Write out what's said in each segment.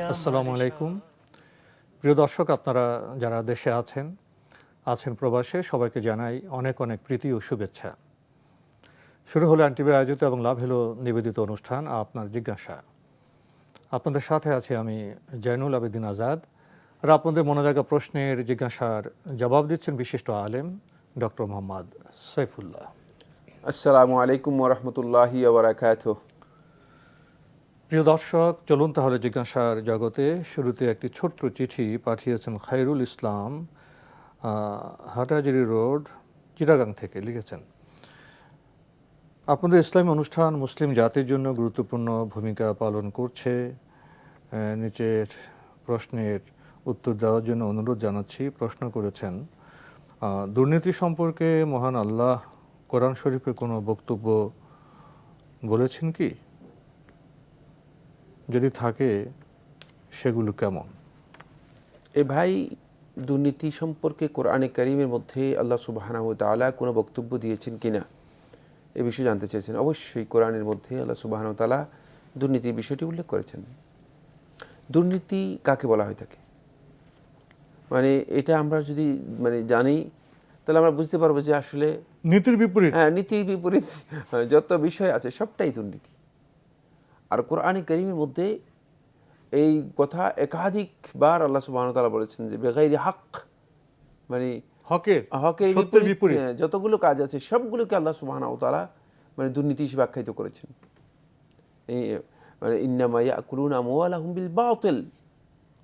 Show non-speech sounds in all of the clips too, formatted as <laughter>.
আমার আসসালামু আলাইকুম। প্রিয় দর্শক, আপনারা যারা দেশে আছেন আছেন প্রবাসে, সবাইকে জানাই অনেক অনেক প্রীতি ও শুভেচ্ছা। শুরু হলো অ্যান্টিভি আয়োজিত এবং লাভ হলো নিবেদিত অনুষ্ঠান, আপনার জিজ্ঞাসা। আপনাদের সাথে আছি আমি জয়নুল আবেদিন আজাদ। আর আপনাদের মনোজাগা প্রশ্নের জিজ্ঞাসার জবাব দিচ্ছেন বিশিষ্ট আলেম ডক্টর মোহাম্মদ সৈফুল্লাহ। আসসালামু আলাইকুম ওরহমতুল্লাহি আবরাকাত প্রিয় দর্শক, চলুন তাহলে জিজ্ঞাসার জগতে শুরুতে একটি ছোট্ট চিঠি পাঠিয়েছেন খায়রুল ইসলাম হাটাজারি রোড, চিটাগাং থেকে লিখেছেন। আপনাদের ইসলামী অনুষ্ঠান মুসলিম জাতির জন্য গুরুত্বপূর্ণ ভূমিকা পালন করছে। নিচের প্রশ্নের উত্তর দেওয়ার জন্য অনুরোধ জানাচ্ছি। প্রশ্ন করেছেন দুর্নীতি সম্পর্কে মহান আল্লাহ কোরআন শরীফের কোনো বক্তব্য বলেছেন কি? যদি থাকে, সেগুলো কেমন? এ ভাই, দুর্নীতি সম্পর্কে কোরআনে করিমের মধ্যে আল্লাহ সুবাহানা তালা কোনো বক্তব্য দিয়েছেন কিনা এ বিষয়ে জানতে চেয়েছেন। অবশ্যই কোরআনের মধ্যে আল্লাহ সুবাহানা তালা দুর্নীতির বিষয়টি উল্লেখ করেছেন। দুর্নীতি কাকে বলা হয়ে থাকে? মানে এটা আমরা যদি মানে জানি তাহলে আমরা বুঝতে পারব যে আসলে নীতির বিপরীত। হ্যাঁ নীতির বিপরীত <laughs> যত বিষয় আছে সবটাই দুর্নীতি। আর কোরআনে করিমের মধ্যে এই কথা একাধিকবার আল্লাহ সুবাহ তালা বলেছেন যে বেগাইরি হাক মানে হকের হকের বিপরীত হ্যাঁ, যতগুলো কাজ আছে সবগুলোকে আল্লাহ সুবাহ তালা মানে দুর্নীতি হিসেবে আখ্যায়িত করেছেন। এই মানে ইন্নামাইয়া কুরুন আমওয়ালাহুম বিল বাতিল।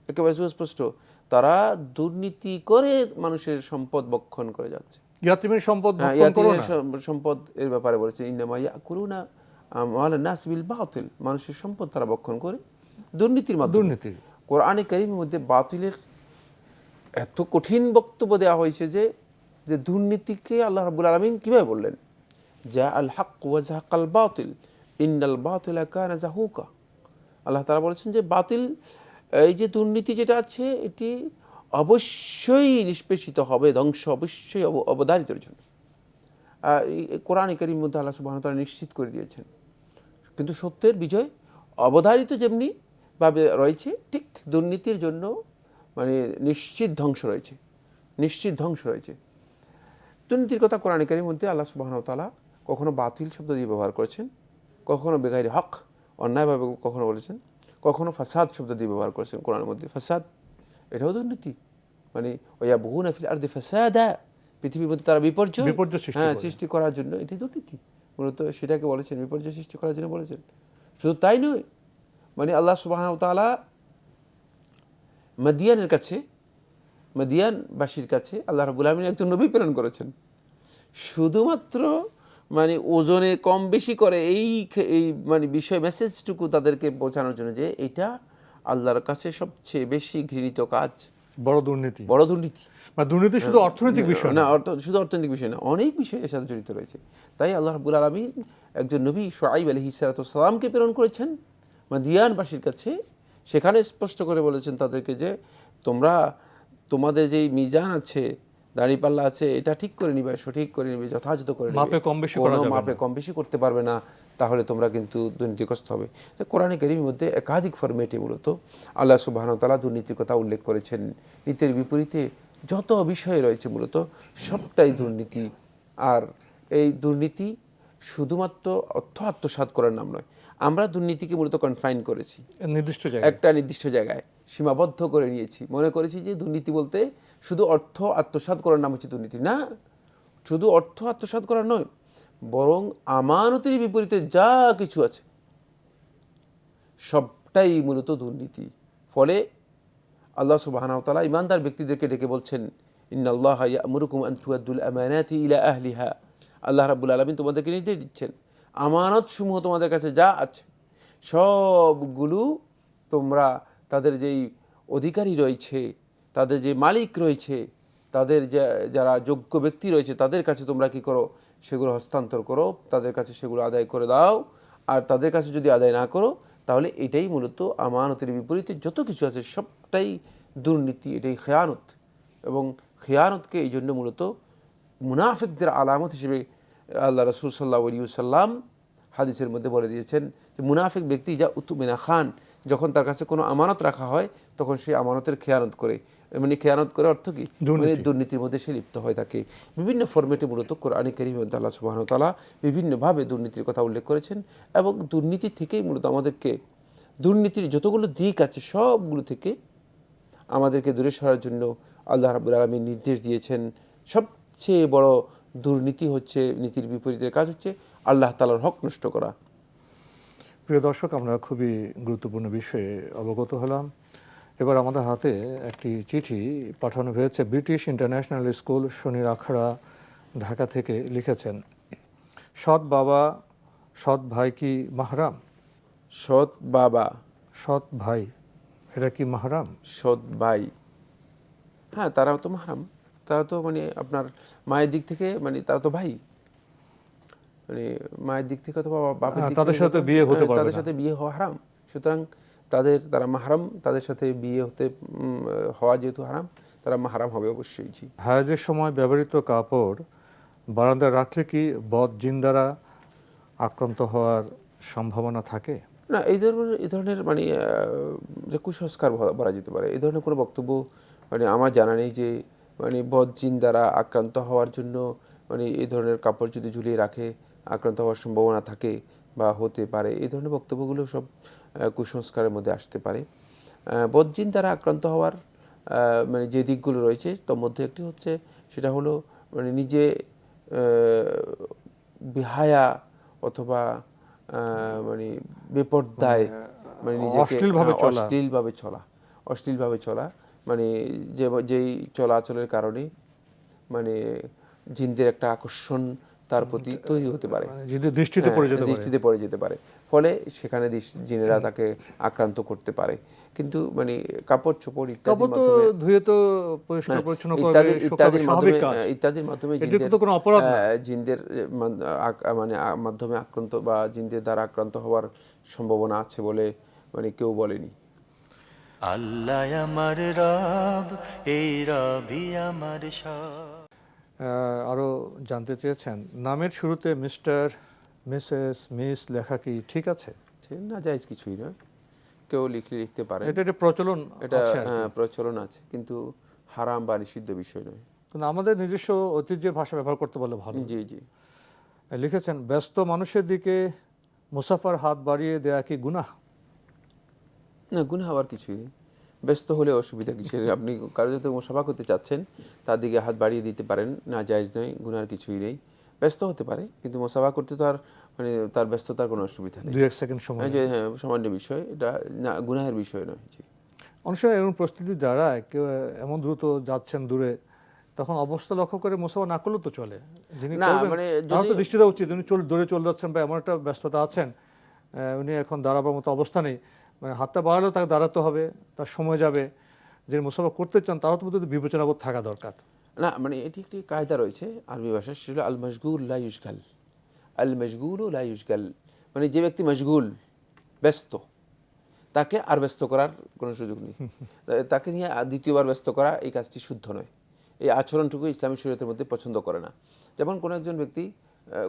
একেবারে সুস্পষ্ট। তারা দুর্নীতি করে মানুষের সম্পদ বক্ষণ করে যাচ্ছে। ইয়াতিমের সম্পদ হ্যাঁ, সম্পদ এর ব্যাপারে বলেছেন ইন্নামা ইয়াকুলুনা আমওয়াল নাস বিল বাতিল। মানুষের সম্পদ তারা বক্ষণ করে দুর্নীতির মাধ্যমে। দুর্নীতি। কোরআনে কারিমের মধ্যে বাতিলের এত কঠিন বক্তব্য দেওয়া হয়েছে যে যে দুর্নীতিকে আল্লাহ রাব্বুল আলামিন কীভাবে বললেন? যা আল হক ওয়া জাহাকাল বাতিল। ইন্নাল বাতিলা কানা জাহুকা। আল্লাহ তাআলা বলেছেন যে বাতিল এই যে দুর্নীতি যেটা আছে, এটি অবশ্যই নিষ্পেষিত হবে, ধ্বংস অবশ্যই অব- অবধারিতের জন্য। কোরআনে মধ্যে আল্লাহ তাআলা নিশ্চিত করে দিয়েছেন। কিন্তু সত্যের বিজয় অবধারিত যেমনি ভাবে রয়েছে, ঠিক দুর্নীতির জন্য মানে নিশ্চিত ধ্বংস রয়েছে, নিশ্চিত ধ্বংস রয়েছে। দুর্নীতির কথা কোরআন কারির মধ্যে আল্লাহ সুবাহন তালা কখনো বাতিল শব্দ দিয়ে ব্যবহার করেছেন, কখনো বেগাইরি হক, অন্যায়ভাবে কখনো বলেছেন। কখনো ফাসাদ শব্দ দিয়ে ব্যবহার করেছেন কোরআনের মধ্যে। ফাসাদ এটাও দুর্নীতি। মানে ওয়া বহু নাফিল আর ফাসাদা পৃথিবীর মধ্যে তারা বিপর্যয় বিপর্যয় সৃষ্টি হ্যাঁ সৃষ্টি করার জন্য এটি দুর্নীতি। মূলত সেটাকে বলেছেন বিপর্যয় সৃষ্টি করার জন্য বলেছেন। শুধু তাই নয় মানে আল্লাহ সুবাহ তালা মাদিয়ানের কাছে মাদিয়ানবাসীর কাছে আল্লাহ রাবুল আলমিন একজন নবী প্রেরণ করেছেন। শুধুমাত্র মানে ওজনে কম বেশি করে এই এই মানে বিষয় মেসেজটুকু তাদেরকে বোঝানোর জন্য যে এটা আল্লাহর কাছে সবচেয়ে বেশি ঘৃণিত কাজ। বড় দুর্নীতি। বড় দুর্নীতি। বা দুর্নীতি শুধু অর্থনৈতিক বিষয় না অর্থ শুধু অর্থনৈতিক বিষয় না অনেক বিষয় এর সাথে জড়িত রয়েছে। তাই আল্লাহ রাবুল আলমিন একজন নবী সোয়াইব আলহি সালাতামকে প্রেরণ করেছেন। মাদিয়ানবাসীর কাছে সেখানে স্পষ্ট করে বলেছেন তাদেরকে যে তোমরা তোমাদের যেই মিজান আছে দাড়িপাল্লা আছে এটা ঠিক করে নিবে সঠিক করে নিবে যথাযথ করে নিবে। মাপে কম বেশি কোনো করা যাবে মাপে কম বেশি করতে পারবে না তাহলে তোমরা কিন্তু দুর্নীতিগ্রস্ত হবে। তো কোরআনে কারিমের মধ্যে একাধিক ফরমেটে মূলত আল্লাহ সুবাহন তালা দুর্নীতির কথা উল্লেখ করেছেন। নীতির বিপরীতে যত বিষয় রয়েছে মূলত সবটাই দুর্নীতি। আর এই দুর্নীতি শুধুমাত্র অর্থ আত্মসাৎ করার নাম নয় আমরা দুর্নীতিকে মূলত কনফাইন করেছি। নির্দিষ্ট জায়গায়। একটা নির্দিষ্ট জায়গায়। সীমাবদ্ধ করে নিয়েছি। মনে করেছি যে দুর্নীতি বলতে শুধু অর্থ আত্মসাৎ করার নাম হচ্ছে দুর্নীতি। না শুধু অর্থ আত্মসাৎ করা নয় বরং আমানতের বিপরীতে যা কিছু আছে সবটাই মূলত দুর্নীতি। ফলে আল্লাহ সুবাহানাহতালা ইমানদার ব্যক্তিদেরকে ডেকে বলছেন ইন্নাল্লাহ ইয়ামুরুকুম আন তুআদ্দুল আমানাতি ইলা আহলিহা। আল্লাহ রাব্বুল আলামিন তোমাদেরকে নির্দেশ দিচ্ছেন আমানত সমূহ তোমাদের কাছে যা আছে, সবগুলো তোমরা তাদের যেই অধিকারী রয়েছে, তাদের যে মালিক রয়েছে, তাদের যে, যারা যোগ্য ব্যক্তি রয়েছে, তাদের কাছে তোমরা কি করো, সেগুলো হস্তান্তর করো, তাদের কাছে সেগুলো আদায় করে দাও। আর তাদের কাছে যদি আদায় না করো, তাহলে এটাই মূলত আমানতের বিপরীতে যত কিছু আছে, সবটাই দুর্নীতি, এটাই খেয়ানত। এবং খেয়ানতকে এই জন্য মূলত মুনাফিকদের আলামত হিসেবে আল্লাহ রসুল সাল্লাহ সাল্লাম হাদিসের মধ্যে বলে দিয়েছেন যে মুনাফিক ব্যক্তি যা উতুমিনা খান যখন তার কাছে কোনো আমানত রাখা হয় তখন সে আমানতের খেয়ানত করে। মানে খেয়ানত করে অর্থ কি? মানে দুর্নীতির মধ্যে সে লিপ্ত হয়ে থাকে। বিভিন্ন ফরম্যাটে মূলত কোরআন করিম আল্লাহ সুবাহ তালা বিভিন্নভাবে দুর্নীতির কথা উল্লেখ করেছেন এবং দুর্নীতি থেকেই মূলত আমাদেরকে দুর্নীতির যতগুলো দিক আছে সবগুলো থেকে আমাদেরকে দূরে সরার জন্য আল্লাহ রাবুল আলমী নির্দেশ দিয়েছেন। সবচেয়ে বড় দুর্নীতি হচ্ছে নীতির বিপরীতের কাজ হচ্ছে আল্লাহ তালার হক নষ্ট করা। প্রিয় দর্শক আমরা খুবই গুরুত্বপূর্ণ বিষয়ে অবগত হলাম। এবার আমাদের হাতে একটি চিঠি পাঠানো হয়েছে। ব্রিটিশ ইন্টারন্যাশনাল স্কুল শনির আখড়া ঢাকা থেকে লিখেছেন সৎ বাবা সৎ ভাই কি মাহরাম? সৎ বাবা। সৎ ভাই এটা কি মাহরাম? সৎ ভাই। হ্যাঁ তারাও তো মাহারাম। তারা তো মানে আপনার মায়ের দিক থেকে মানে তারা তো ভাই। মানে মায়ের দিক থেকে অথবা বাবার হ্যাঁ, তাদের সাথে বিয়ে হতে হ্যাঁ, পারবে তাদের সাথে বিয়ে হওয়া হারাম। সুতরাং তাদের তারা মাহারাম তাদের সাথে বিয়ে হতে হওয়া যেহেতু হারাম তারা মাহারাম হবে অবশ্যই জি। হায়াজের সময় ব্যবহৃত কাপড় বারান্দায় রাখলে কি বদ জিন দ্বারা আক্রান্ত হওয়ার সম্ভাবনা থাকে? না এই ধরনের এই ধরনের মানে যে কুসংস্কার বলা যেতে পারে এই ধরনের কোনো বক্তব্য মানে আমার জানা নেই যে মানে বদজিন দ্বারা আক্রান্ত হওয়ার জন্য মানে এই ধরনের কাপড় যদি ঝুলিয়ে রাখে আক্রান্ত হওয়ার সম্ভাবনা থাকে বা হতে পারে এই ধরনের বক্তব্যগুলো সব কুসংস্কারের মধ্যে আসতে পারে বদজিন দ্বারা আক্রান্ত হওয়ার মানে যে দিকগুলো রয়েছে তার মধ্যে একটি হচ্ছে সেটা হলো মানে নিজে বিহায়া অথবা মানে বেপর্দায় মানে নিজেকে অশ্লীলভাবে হ্যাঁ, চলা। অশ্লীলভাবে চলা অশ্লীলভাবে চলা মানে যে যেই চলাচলের কারণে মানে জিনদের একটা আকর্ষণ তার প্রতি তৈরি হতে পারে। মানে দৃষ্টিতে পড়ে হ্যাঁ, যেতে পারে। দৃষ্টিতে পড়ে যেতে পারে। ফলে সেখানে জিনেরা তাকে আক্রান্ত করতে পারে। কিন্তু মানে কাপড় চোপড় ইত্যাদির কাপড় তো মাধ্যমে ধুয়ে তো পরিষ্কার হ্যাঁ, পরিচ্ছন্ন ইত্যাদি ইত্যাদির মাধ্যমে ইত্যাদির মাধ্যমে জিনদের কোনো অপরাধ জিনদের আহ, মান- আক- মানে মাধ্যমে আক্রান্ত বা জিনদের দ্বারা আক্রান্ত হওয়ার সম্ভাবনা আছে বলে মানে কেউ বলেনি। আল্লাহ আমার রব এই রবি আমার সব। আরও জানতে চেয়েছেন নামের শুরুতে মিস্টার মিসেস মিস লেখা কি ঠিক আছে? না যাইজ কিছুই নয়। কেউ লিখলে লিখতে পারে এটা একটা প্রচলন এটা আছে হ্যাঁ, প্রচলন আছে কিন্তু হারাম বা নিষিদ্ধ বিষয় নয়। কিন্তু আমাদের নিজস্ব ঐতিহ্যের ভাষা ব্যবহার করতে বলে ভালো জি জি। লিখেছেন ব্যস্ত মানুষের দিকে মুসাফার হাত বাড়িয়ে দেয়া কি গুনাহ? না গুণা হওয়ার কিছুই নেই। ব্যস্ত হলে অসুবিধা কিসের আপনি কারও যদি মোসাফা করতে চাচ্ছেন তার দিকে হাত বাড়িয়ে দিতে পারেন না জায়জ নয় গুনার কিছুই নেই। ব্যস্ত হতে পারে কিন্তু মোসাফা করতে তো আর মানে তার ব্যস্ততার কোনো অসুবিধা নেই। দুই এক সেকেন্ড সময় হ্যাঁ, হ্যাঁ সামান্য বিষয় এটা না গুনাহের বিষয় নয় জি। অনেক সময় এরকম প্রস্তুতি দাঁড়ায় কেউ এমন দ্রুত যাচ্ছেন দূরে তখন অবস্থা লক্ষ্য করে মুসাফা না করলেও তো চলে। যিনি না, মানে তো দৃষ্টি দেওয়া উচিত উনি চল দূরে চলে যাচ্ছেন বা এমন একটা ব্যস্ততা আছেন উনি এখন দাঁড়াবার মতো অবস্থা নেই। মানে হাতটা বাড়ালেও তাকে দাঁড়াতে হবে তার সময় যাবে। যিনি মুসাফা করতে চান তারও তো মধ্যে বিবেচনাবোধ থাকা দরকার। না মানে এটি একটি কায়দা রয়েছে আরবি ভাষায় সেটা আল মশগুল লা ইউশগাল। আল মশগুল লা ইউশগাল মানে যে ব্যক্তি মশগুল ব্যস্ত তাকে আর ব্যস্ত করার কোনো সুযোগ নেই। <laughs> তাকে নিয়ে দ্বিতীয়বার ব্যস্ত করা এই কাজটি শুদ্ধ নয়। এই আচরণটুকু ইসলামী শরীয়তের মধ্যে পছন্দ করে না। যেমন কোনো একজন ব্যক্তি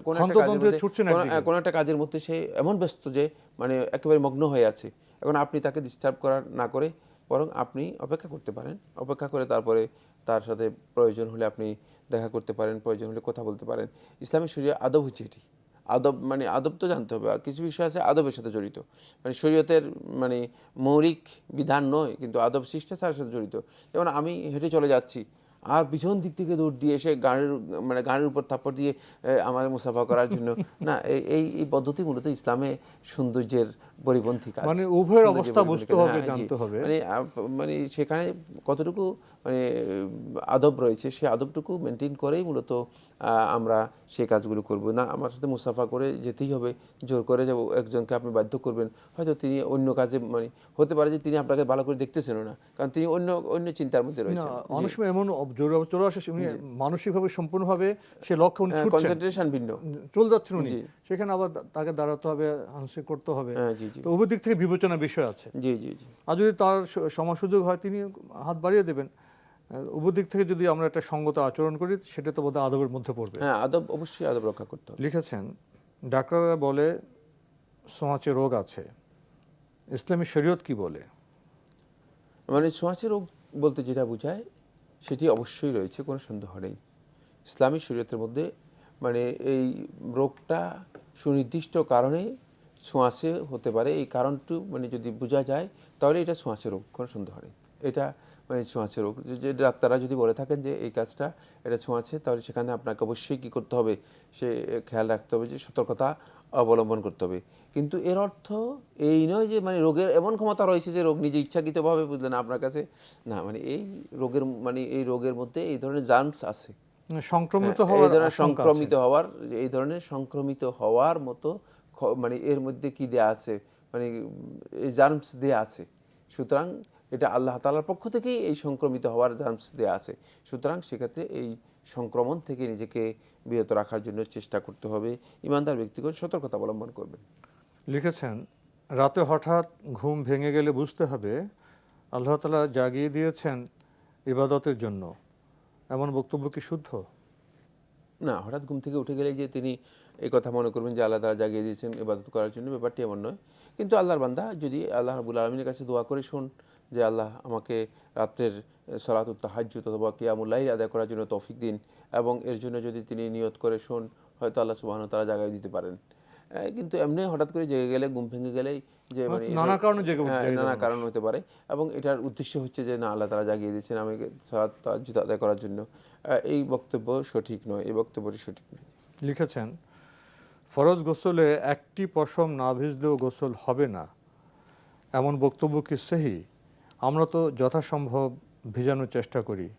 কোনো একটা কাজের মধ্যে- ছুটছেন কোনো- একদিকে। কোনো একটা কাজের মধ্যে সে এমন ব্যস্ত যে মানে একেবারে মগ্ন হয়ে আছে এখন আপনি তাকে ডিস্টার্ব করার, না করে বরং আপনি অপেক্ষা করতে পারেন। অপেক্ষা করে তারপরে তার সাথে প্রয়োজন হলে আপনি দেখা করতে পারেন, প্রয়োজন হলে কথা বলতে পারেন। ইসলামী শরীয় আদব হচ্ছে এটি। আদব মানে আদব তো জানতে হবে কিছু বিষয় আছে আদবের সাথে জড়িত। মানে শরীয়তের মানে মৌলিক বিধান নয়, কিন্তু আদব শিষ্টাচারের সাথে জড়িত। যেমন আমি হেঁটে চলে যাচ্ছি, আর পিছন দিক থেকে দৌড় দিয়ে এসে গানের মানে গানের উপর থাপ্পড় দিয়ে আমার মুসাফা করার জন্য। না এই- এই পদ্ধতি মূলত ইসলামে সৌন্দর্যের পরিপন্থী কাজ। মানে উভয়ের অবস্থা বুঝতে হবে, হ্যাঁ, জানতে হবে। মানে মানে সেখানে কতটুকু মানে আদব রয়েছে সেই আদবটুকু মেনটেন করেই মূলত আমরা সেই কাজগুলো করব। না আমার সাথে মুসাফা করে যেতেই হবে জোর করে যাব একজনকে আপনি বাধ্য করবেন। হয়তো তিনি অন্য কাজে মানে হতে পারে যে তিনি আপনাকে ভালো করে দেখতেছেন না কারণ তিনি অন্য অন্য চিন্তার মধ্যে না রয়েছে অনেক সময় এমন জোর চলে আসে উনি মানসিকভাবে সম্পূর্ণভাবে সে লক্ষ্য কনসেন্ট্রেশন ভিন্ন। চলে যাচ্ছেন উনি। সেখানে আবার তাকে দাঁড়াতে হবে হ্যান্ডশেক করতে হবে। হ্যাঁ জি জি। তো উভয় দিক থেকে বিবেচনার বিষয় আছে। জি জি জি। আর যদি তার সময় সুযোগ হয় তিনি হাত বাড়িয়ে দেবেন। উভয় দিক থেকে যদি আমরা একটা সঙ্গত আচরণ করি সেটা তো বোধহয় আদবের মধ্যে পড়বে। হ্যাঁ আদব অবশ্যই আদব রক্ষা করতে হবে। লিখেছেন ডাক্তাররা বলে সোঁয়াচে রোগ আছে। ইসলামী শরীয়ত কি বলে? মানে ছোঁয়াচে রোগ বলতে যেটা বোঝায় সেটি অবশ্যই রয়েছে কোনো সন্দেহ নেই। ইসলামী শরীয়তের মধ্যে মানে এই রোগটা সুনির্দিষ্ট কারণে ছোঁয়াচে হতে পারে। এই কারণটু মানে যদি বোঝা যায় তাহলে এটা ছোঁয়াচে রোগ কোনো সন্দেহ নেই। এটা মানে ছোঁয়াচে রোগ। যে- ডাক্তাররা যদি বলে থাকেন যে এই কাজটা এটা ছোঁয়াচে তাহলে সেখানে আপনাকে অবশ্যই কী করতে হবে সে খেয়াল রাখতে হবে যে সতর্কতা অবলম্বন করতে হবে। কিন্তু এর অর্থ এই নয় যে মানে রোগের এমন ক্ষমতা রয়েছে যে রোগ নিজে ইচ্ছাকৃতভাবে বুঝলেন আপনার কাছে না মানে এই রোগের মানে এই রোগের মধ্যে এই ধরনের জার্মস আছে। সংক্রমিত হ্যাঁ, হওয়ার এই ধরনের সংক্রমিত হওয়ার এই ধরনের সংক্রমিত হওয়ার মতো মানে এর মধ্যে কি দেয়া আছে? মানে এই জার্মস দেয়া আছে। সুতরাং এটা আল্লাহ তালার পক্ষ থেকেই এই সংক্রমিত হওয়ার জার্মস দেয়া আছে। সুতরাং সেক্ষেত্রে এই সংক্রমণ থেকে নিজেকে বিরত রাখার জন্য চেষ্টা করতে হবে। ইমানদার ব্যক্তিগত সতর্কতা অবলম্বন করবেন। লিখেছেন রাতে হঠাৎ ঘুম ভেঙে গেলে বুঝতে হবে আল্লাহ তালা জাগিয়ে দিয়েছেন ইবাদতের জন্য। এমন বক্তব্য কি শুদ্ধ? না হঠাৎ ঘুম থেকে উঠে গেলে যে তিনি এই কথা মনে করবেন যে আল্লাহ তারা জাগিয়ে দিয়েছেন ইবাদত করার জন্য। ব্যাপারটি এমন নয়। কিন্তু আল্লাহর বান্দা যদি আল্লাহ রাবুল আলমীর কাছে দোয়া করে শোন যে আল্লাহ আমাকে রাত্রের সলাতুত তাহাজ্জুদ অথবা কিয়ামুল্লাহ আদায় করার জন্য তৌফিক দিন এবং এর জন্য যদি তিনি নিয়ত করে শোন হয়তো আল্লাহ সুবাহন তারা জাগাই দিতে পারেন। কিন্তু এমনি হঠাৎ করে জেগে গেলে ঘুম ভেঙে গেলেই যে মানে নানা কারণে হ্যাঁ, নানা কারণ হতে পারে এবং এটার উদ্দেশ্য হচ্ছে যে না আল্লাহ তারা জাগিয়ে দিয়েছেন আমাকে সালাত তাহাজ্জুদ আদায় করার জন্য। এই বক্তব্য সঠিক নয় এই বক্তব্যটি সঠিক নয়। লিখেছেন ফরজ গোসলে একটি পশম না ভিজলেও গোসল হবে না। এমন বক্তব্য কি সেহি? আমরা তো যথাসম্ভব ভিজানোর চেষ্টা করি।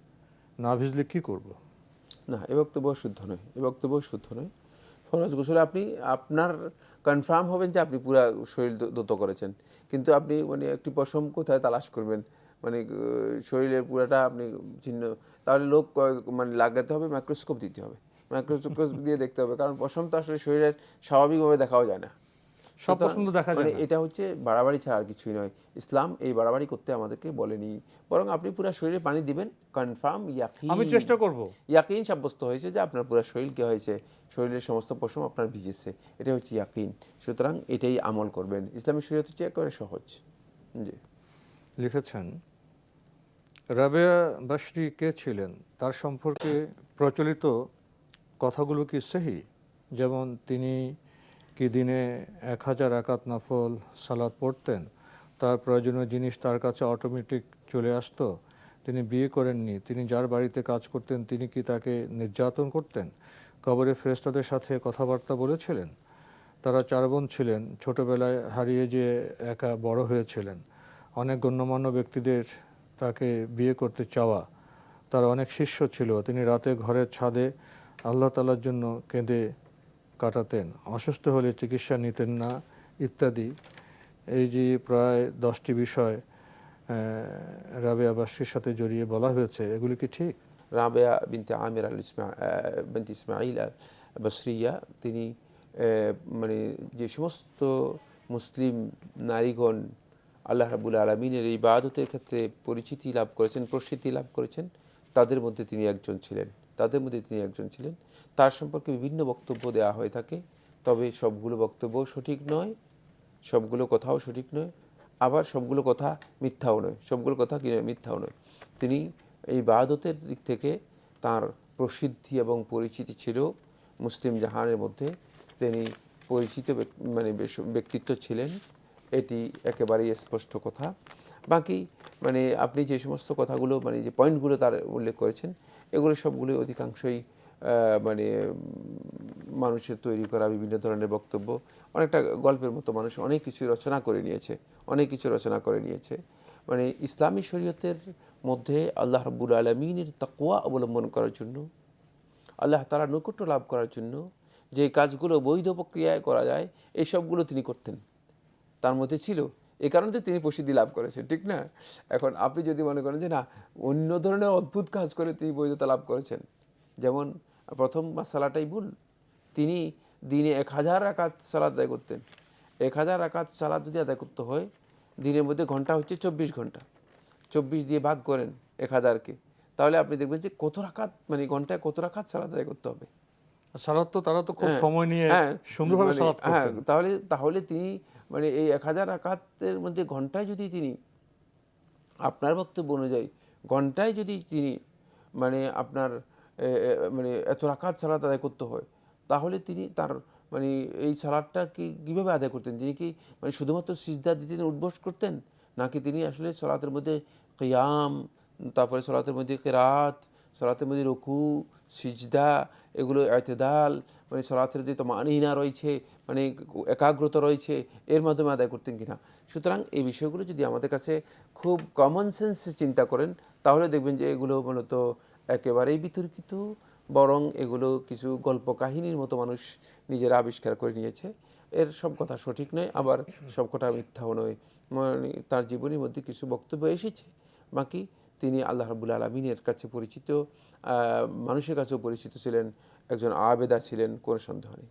না ভিজলে কি করব। না, এ বক্তব্য শুদ্ধ নয়। এ বক্তব্য শুদ্ধ নয়। ফরজ গোসলে আপনি, আপনার কনফার্ম হবেন যে আপনি পুরা শরীর ধৌত করেছেন। কিন্তু আপনি মানে একটি পশম কোথায় তালাশ করবেন? মানে শরীরের পুরাটা আপনি চিহ্ন তাহলে লোক মানে লাগাতে হবে মাইক্রোস্কোপ দিতে হবে। মাইক্রোস্কোপ দিয়ে দেখতে হবে কারণ পশম তো আসলে শরীরের স্বাভাবিকভাবে দেখাও যায় না। সব পছন্দ দেখা যায় মানে না। এটা হচ্ছে বাড়াবাড়ি ছাড়া আর কিছুই নয়। ইসলাম এই বাড়াবাড়ি করতে আমাদেরকে বলেনি। বরং আপনি পুরো শরীরে পানি দিবেন কনফার্ম ইয়াকিন। আমি চেষ্টা করব। ইয়াকিন সাব্যস্ত হয়েছে যে আপনার পুরো শরীর কি হয়েছে শরীরের সমস্ত পশম আপনার ভিজেছে। এটা হচ্ছে ইয়াকিন। সুতরাং এটাই আমল করবেন। ইসলামী শরীয়ত হচ্ছে একেবারে সহজ। জি। লিখেছেন রাবেয়া বাসরি কে ছিলেন? তার সম্পর্কে প্রচলিত কথাগুলো কি সেহি? যেমন তিনি কি দিনে এক হাজার একাত নফল সালাদ পড়তেন, তার প্রয়োজনীয় জিনিস তার কাছে অটোমেটিক চলে আসতো, তিনি বিয়ে করেননি, তিনি যার বাড়িতে কাজ করতেন, তিনি কি তাকে নির্যাতন করতেন? কবরে ফেরেস্তাদের সাথে কথাবার্তা বলেছিলেন? তারা চার বোন ছিলেন, ছোটবেলায় হারিয়ে যে একা বড় হয়েছিলেন। অনেক গণ্যমান্য ব্যক্তিদের তাকে বিয়ে করতে চাওয়া, তার অনেক শিষ্য ছিল, তিনি রাতে ঘরের ছাদে আল্লাহ তালার জন্য কেঁদে কাটাতেন। অসুস্থ হলে চিকিৎসা নিতেন না ইত্যাদি। এই যে প্রায় দশটি বিষয় আহ, রাবে আবাসীর সাথে জড়িয়ে বলা হয়েছে এগুলি কি ঠিক? রাবেয়া বিনতে আমির আল ইসমা বিনতে ইসমাইল আল বসরিয়া তিনি মানে যে সমস্ত মুসলিম নারীগণ আল্লাহ রাবুল আলমিনের এই বাদতের ক্ষেত্রে পরিচিতি লাভ করেছেন প্রসিদ্ধি লাভ করেছেন তাদের মধ্যে তিনি একজন ছিলেন। তাদের মধ্যে তিনি একজন ছিলেন। তার সম্পর্কে বিভিন্ন বক্তব্য দেওয়া হয়ে থাকে। তবে সবগুলো বক্তব্য সঠিক নয়, সবগুলো কথাও সঠিক নয়, আবার সবগুলো কথা মিথ্যাও নয়, সবগুলো কথা কি মিথ্যাও নয়। তিনি এই বাদতের দিক থেকে তার প্রসিদ্ধি এবং পরিচিতি ছিল মুসলিম জাহানের মধ্যে। তিনি পরিচিত মানে ব্যক্তিত্ব ছিলেন। এটি একেবারেই স্পষ্ট কথা। বাকি মানে আপনি যে সমস্ত কথাগুলো মানে যে পয়েন্টগুলো তার উল্লেখ করেছেন, এগুলো সবগুলো অধিকাংশই মানে মানুষের তৈরি করা, বিভিন্ন ধরনের বক্তব্য, অনেকটা গল্পের মতো মানুষ অনেক কিছু রচনা করে নিয়েছে, অনেক কিছু রচনা করে নিয়েছে। মানে ইসলামী শরীয়তের মধ্যে আল্লাহ রাব্বুল আলমিনের তাকুয়া অবলম্বন করার জন্য, আল্লাহ তারা নৈকট্য লাভ করার জন্য যে কাজগুলো বৈধ প্রক্রিয়ায় করা যায়, এই সবগুলো তিনি করতেন। তার মধ্যে ছিল এই কারণে তিনি প্রসিদ্ধি লাভ করেছেন ঠিক না? এখন আপনি যদি মনে করেন যে না অন্য ধরনের অদ্ভুত কাজ করে তিনি বৈধতা লাভ করেছেন যেমন প্রথম মাসালাটাই ভুল তিনি দিনে এক হাজার আকাত সালাদ আদায় করতেন। এক হাজার আকাত সালাদ যদি আদায় করতে হয় দিনের মধ্যে ঘণ্টা হচ্ছে চব্বিশ ঘণ্টা। চব্বিশ দিয়ে ভাগ করেন এক হাজারকে। তাহলে আপনি দেখবেন যে কত রাখাত মানে ঘন্টায় কত রাখাত সালাদ আদায় করতে হবে। সালাদ তো তারা তো খুব হ্যাঁ, সময় নিয়ে হ্যাঁ, সুন্দরভাবে মানে, হ্যাঁ তাহলে তাহলে তিনি মানে এই এক হাজার আকাতের মধ্যে ঘন্টায় যদি তিনি, আপনার বক্তব্য অনুযায়ী ঘন্টায় যদি তিনি মানে আপনার মানে এত রাকাত সালাত আদায় করতে হয়, তাহলে তিনি তার মানে এই সালাদটা কি, কীভাবে আদায় করতেন? তিনি কি মানে শুধুমাত্র সিজদা দিতেন উদ্বোস করতেন? নাকি তিনি আসলে সলাতের মধ্যে কিয়াম, তারপরে সলাতের মধ্যে কেরাত, সলাতের মধ্যে রকু, সিজদা এগুলো এতেদাল মানে সলাতের যে মানিনা রয়েছে মানে একাগ্রতা রয়েছে, এর মাধ্যমে আদায় করতেন কিনা? সুতরাং এই বিষয়গুলো যদি আমাদের কাছে খুব কমন সেন্সে চিন্তা করেন, তাহলে দেখবেন যে এগুলো মূলত একেবারেই বিতর্কিত, বরং এগুলো কিছু গল্প কাহিনীর মতো মানুষ নিজেরা আবিষ্কার করে নিয়েছে। এর সব কথা সঠিক নয়, আবার সব কথা মিথ্যাও নয়। মানে তার জীবনের মধ্যে কিছু বক্তব্য এসেছে। বাকি তিনি আল্লাহ রাবুল আলমিনের কাছে পরিচিত মানুষের কাছেও পরিচিত ছিলেন একজন আবেদা ছিলেন কোনো সন্দেহ নেই।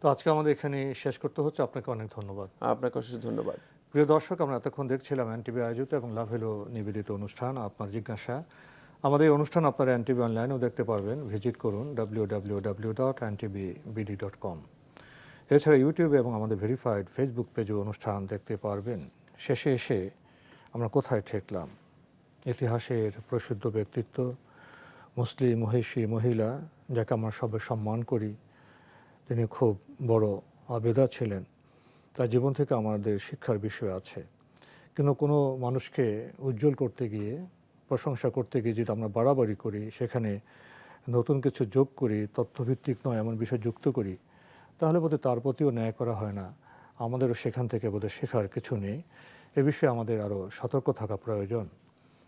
তো আজকে আমাদের এখানে শেষ করতে হচ্ছে আপনাকে অনেক ধন্যবাদ। আপনাকে অশেষ ধন্যবাদ। প্রিয় দর্শক আমরা এতক্ষণ দেখছিলাম এনটিভি আয়োজিত এবং লাভ হলো নিবেদিত অনুষ্ঠান আপনার জিজ্ঞাসা। আমাদের এই অনুষ্ঠান আপনারা এনটিভি অনলাইনেও দেখতে পারবেন। ভিজিট করুন W W W dot NTV BD dot com এছাড়া ইউটিউবে এবং আমাদের ভেরিফাইড ফেসবুক পেজে অনুষ্ঠান দেখতে পারবেন। শেষে এসে আমরা কোথায় ঠেকলাম? ইতিহাসের প্রসিদ্ধ ব্যক্তিত্ব, মুসলিম মহিষী মহিলা, যাকে আমরা সবাই সম্মান করি, তিনি খুব বড় আবেদা ছিলেন। তার জীবন থেকে আমাদের শিক্ষার বিষয় আছে। কিন্তু কোনো মানুষকে উজ্জ্বল করতে গিয়ে, প্রশংসা করতে গিয়ে যদি আমরা বাড়াবাড়ি করি, সেখানে নতুন কিছু যোগ করি তথ্যভিত্তিক নয়, এমন বিষয় যুক্ত করি, তাহলে বোধহয় তার প্রতিও ন্যায় করা হয় না। আমাদেরও সেখান থেকে বোধহয় শেখার কিছু নেই। এ বিষয়ে আমাদের আরও সতর্ক থাকা প্রয়োজন।